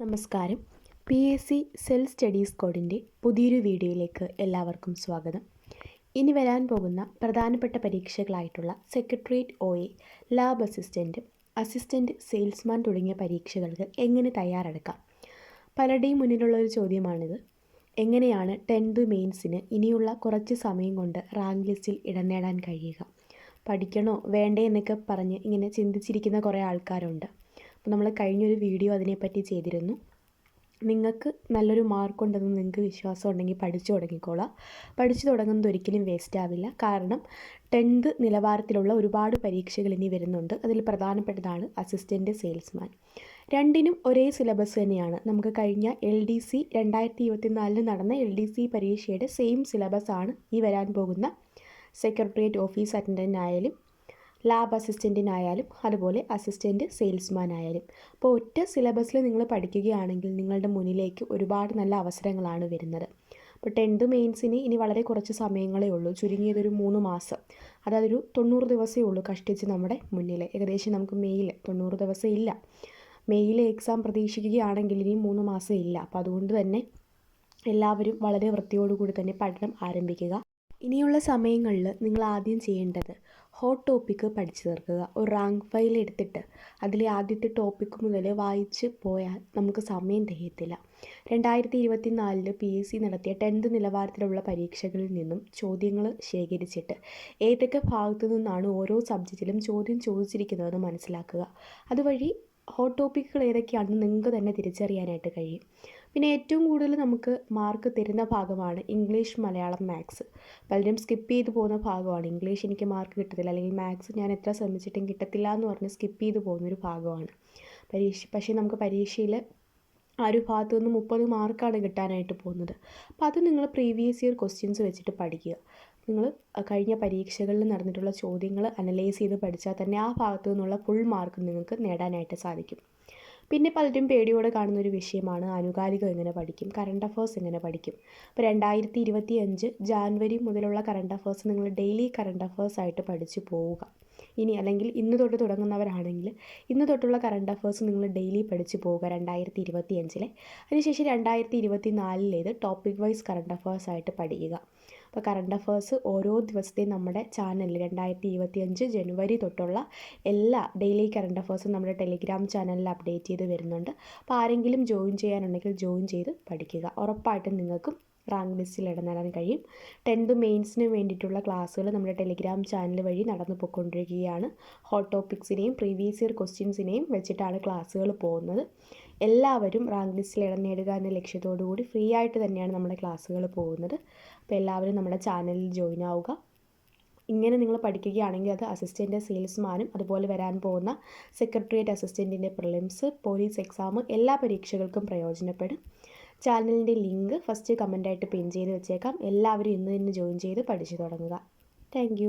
നമസ്കാരം. P S C cell studies കോഡിന്റെ പുതിയൊരു വീഡിയോയിലേക്ക് എല്ലാവർക്കും സ്വാഗതം. ഇനി വരാൻ പോകുന്ന പ്രധാനപ്പെട്ട പരീക്ഷകളായിട്ടുള്ള secretariat O A lab assistant assistant salesman തുടങ്ങിയ പരീക്ഷകൾക്ക് എങ്ങനെ തയ്യാറെടുക്കാം? പലരുടെയും മുന്നിലുള്ള ഒരു ചോദ്യമാണിത്. എങ്ങനെയാണ് ടെൻത്ത് മെയിൻസിന് ഇനിയുള്ള കുറച്ച് സമയം കൊണ്ട് റാങ്ക് ലിസ്റ്റിൽ ഇടം നേടാൻ കഴിയുക? പഠിക്കണോ? വേണ്ടേ എന്നൊക്കെ പറഞ്ഞ് ഇങ്ങനെ ചിന്തിച്ചിരിക്കുന്ന കുറേ ആൾക്കാരുണ്ട്. അപ്പോൾ നമ്മൾ കഴിഞ്ഞൊരു വീഡിയോ അതിനെപ്പറ്റി ചെയ്തിരുന്നു. നിങ്ങൾക്ക് നല്ലൊരു മാർക്ക് ഉണ്ടെന്ന് നിങ്ങൾക്ക് വിശ്വാസം ഉണ്ടെങ്കിൽ പഠിച്ചു തുടങ്ങിക്കോളാം. പഠിച്ചു തുടങ്ങുന്നത് ഒരിക്കലും വേസ്റ്റ് ആവില്ല. കാരണം ടെൻത്ത് നിലവാരത്തിലുള്ള ഒരുപാട് പരീക്ഷകൾ ഇനി വരുന്നുണ്ട്. അതിൽ പ്രധാനപ്പെട്ടതാണ് അസിസ്റ്റന്റ് സെയിൽസ്മാൻ രണ്ടിനും ഒരേ സിലബസ് തന്നെയാണ്. നമുക്ക് കഴിഞ്ഞ എൽ ഡി സി രണ്ടായിരത്തി നടന്ന എൽ ഡി സി പരീക്ഷയുടെ സെയിം സിലബസ് ആണ് ഈ വരാൻ പോകുന്ന സെക്രട്ടേറിയറ്റ് ഓഫീസ് അറ്റൻഡന്റ് ആയാലും ലാബ് അസിസ്റ്റന്റിനായാലും അതുപോലെ അസിസ്റ്റന്റ് സെയിൽസ്മാൻ ആയാലും അപ്പോൾ ഒറ്റ സിലബസിൽ നിങ്ങൾ പഠിക്കുകയാണെങ്കിൽ നിങ്ങളുടെ മുന്നിലേക്ക് ഒരുപാട് നല്ല അവസരങ്ങളാണ് വരുന്നത്. അപ്പോൾ ടെൻത്ത് മെയിൻസിന് ഇനി വളരെ കുറച്ച് സമയങ്ങളേ ഉള്ളൂ. ചുരുങ്ങിയതൊരു മൂന്ന് മാസം. അതായത് ഒരു തൊണ്ണൂറ് ദിവസമേ ഉള്ളൂ കഷ്ടിച്ച് നമ്മുടെ മുന്നിൽ ഏകദേശം നമുക്ക് മെയ്യിൽ തൊണ്ണൂറ് ദിവസം ഇല്ല. മെയ്യിൽ എക്സാം പ്രതീക്ഷിക്കുകയാണെങ്കിൽ ഇനി മൂന്ന് മാസം ഇല്ല. അപ്പോൾ അതുകൊണ്ട് തന്നെ എല്ലാവരും വളരെ വൃത്തിയോടുകൂടി തന്നെ പഠനം ആരംഭിക്കുക. ഇനിയുള്ള സമയങ്ങളിൽ നിങ്ങൾ ആദ്യം ചെയ്യേണ്ടത് ഹോട്ട് ടോപ്പിക്ക് പഠിച്ചു തീർക്കുക. ഒരു റാങ്ക് ഫയൽ എടുത്തിട്ട് അതിലെ ആദ്യത്തെ ടോപ്പിക്ക് മുതൽ വായിച്ച് പോയാൽ നമുക്ക് സമയം തികയത്തില്ല. രണ്ടായിരത്തി ഇരുപത്തി നാലിൽ പി എസ് സി നടത്തിയ ടെൻത്ത് നിലവാരത്തിലുള്ള പരീക്ഷകളിൽ നിന്നും ചോദ്യങ്ങൾ ശേഖരിച്ചിട്ട് ഏതൊക്കെ ഭാഗത്തു നിന്നാണ് ഓരോ സബ്ജക്റ്റിലും ചോദ്യം ചോദിച്ചിരിക്കുന്നതെന്ന് മനസ്സിലാക്കുക. അതുവഴി ഹോട്ട് ടോപ്പിക്കുകൾ ഏതൊക്കെയാണെന്ന് നിങ്ങൾക്ക് തന്നെ തിരിച്ചറിയാനായിട്ട് കഴിയും. പിന്നെ ഏറ്റവും കൂടുതൽ നമുക്ക് മാർക്ക് തരുന്ന ഭാഗമാണ് ഇംഗ്ലീഷ് മലയാളം മാത്സ് പലരും സ്കിപ്പ് ചെയ്ത് പോകുന്ന ഭാഗമാണ്. ഇംഗ്ലീഷ് എനിക്ക് മാർക്ക് കിട്ടത്തില്ല. അല്ലെങ്കിൽ മാത്സ് ഞാൻ എത്ര ശ്രമിച്ചിട്ടും കിട്ടത്തില്ല എന്ന് പറഞ്ഞ് സ്കിപ്പ് ചെയ്ത് പോകുന്നൊരു ഭാഗമാണ്. പരീക്ഷ പക്ഷേ നമുക്ക് പരീക്ഷയിൽ ആ ഒരു ഭാഗത്തു നിന്ന് മുപ്പത് മാർക്കാണ് കിട്ടാനായിട്ട് പോകുന്നത്. അപ്പോൾ അത് നിങ്ങൾ പ്രീവിയസ് ഇയർ ക്വസ്റ്റ്യൻസ് വെച്ചിട്ട് പഠിക്കുക. നിങ്ങൾ കഴിഞ്ഞ പരീക്ഷകളിൽ നടന്നിട്ടുള്ള ചോദ്യങ്ങൾ അനലൈസ് ചെയ്ത് പഠിച്ചാൽ തന്നെ ആ ഭാഗത്തു നിന്നുള്ള ഫുൾ മാർക്ക് നിങ്ങൾക്ക് നേടാനായിട്ട് സാധിക്കും. പിന്നെ പലരും പേടിയോടെ കാണുന്ന ഒരു വിഷയമാണ് ആനുകാലികം എങ്ങനെ പഠിക്കും കറണ്ട് അഫേഴ്സ് എങ്ങനെ പഠിക്കും. ഇപ്പോൾ രണ്ടായിരത്തി ഇരുപത്തി അഞ്ച് മുതലുള്ള കറണ്ട് അഫേഴ്സ് നിങ്ങൾ ഡെയിലി കറണ്ട് അഫേഴ്സ് ആയിട്ട് പഠിച്ചു പോവുക. ഇനി അല്ലെങ്കിൽ ഇന്ന് തൊട്ട് തുടങ്ങുന്നവരാണെങ്കിൽ ഇന്ന് തൊട്ടുള്ള കറണ്ട് അഫേഴ്സ് നിങ്ങൾ ഡെയിലി പഠിച്ചു പോവുക രണ്ടായിരത്തി ഇരുപത്തി അഞ്ചിലെ അതിനുശേഷം രണ്ടായിരത്തി ഇരുപത്തി നാലിലേത് ടോപ്പിക് വൈസ് കറണ്ട് അഫേഴ്സ് ആയിട്ട് പഠിക്കുക. അപ്പോൾ കറണ്ട് അഫേഴ്സ് ഓരോ ദിവസത്തെയും നമ്മുടെ ചാനലിൽ രണ്ടായിരത്തി ഇരുപത്തി അഞ്ച് ജനുവരി തൊട്ടുള്ള എല്ലാ ഡെയിലി കറണ്ട് അഫേഴ്സും നമ്മുടെ ടെലിഗ്രാം ചാനലിൽ അപ്ഡേറ്റ് ചെയ്ത് വരുന്നുണ്ട്. അപ്പോൾ ആരെങ്കിലും ജോയിൻ ചെയ്യാനുണ്ടെങ്കിൽ ജോയിൻ ചെയ്ത് പഠിക്കുക. ഉറപ്പായിട്ടും നിങ്ങൾക്കും റാങ്ക് ലിസ്റ്റിൽ ഇടം നേടാൻ കഴിയും. ടെൻത്ത് മെയിൻസിന് വേണ്ടിയിട്ടുള്ള ക്ലാസ്സുകൾ നമ്മുടെ ടെലിഗ്രാം ചാനൽ വഴി നടന്നു പോയിക്കൊണ്ടിരിക്കുകയാണ്. ഹോട്ട് ടോപ്പിക്സിനെയും പ്രീവിയസ് ഇയർ ക്വസ്റ്റ്യൻസിനെയും വെച്ചിട്ടാണ് ക്ലാസ്സുകൾ പോകുന്നത്. എല്ലാവരും റാങ്ക് ലിസ്റ്റിൽ ഇടം നേടുക എന്ന ലക്ഷ്യത്തോടു കൂടി ഫ്രീ ആയിട്ട് തന്നെയാണ് നമ്മുടെ ക്ലാസ്സുകൾ പോകുന്നത്. അപ്പോൾ എല്ലാവരും നമ്മുടെ ചാനലിൽ ജോയിൻ ആവുക. ഇങ്ങനെ നിങ്ങൾ പഠിക്കുകയാണെങ്കിൽ അത് അസിസ്റ്റന്റ് സെയിൽസ്മാനും അതുപോലെ വരാൻ പോകുന്ന സെക്രട്ടേറിയറ്റ് അസിസ്റ്റന്റിന്റെ പ്രിലിംസ് പോലീസ് എക്സാം എല്ലാ പരീക്ഷകൾക്കും പ്രയോജനപ്പെടും. ചാനലിന്റെ ലിങ്ക് ഫസ്റ്റ് കമന്റായിട്ട് പിൻ ചെയ്ത് വെച്ചേക്കാം. എല്ലാവരും ഇന്ന് തന്നെ ജോയിൻ ചെയ്ത് പഠിച്ചു തുടങ്ങുക. താങ്ക്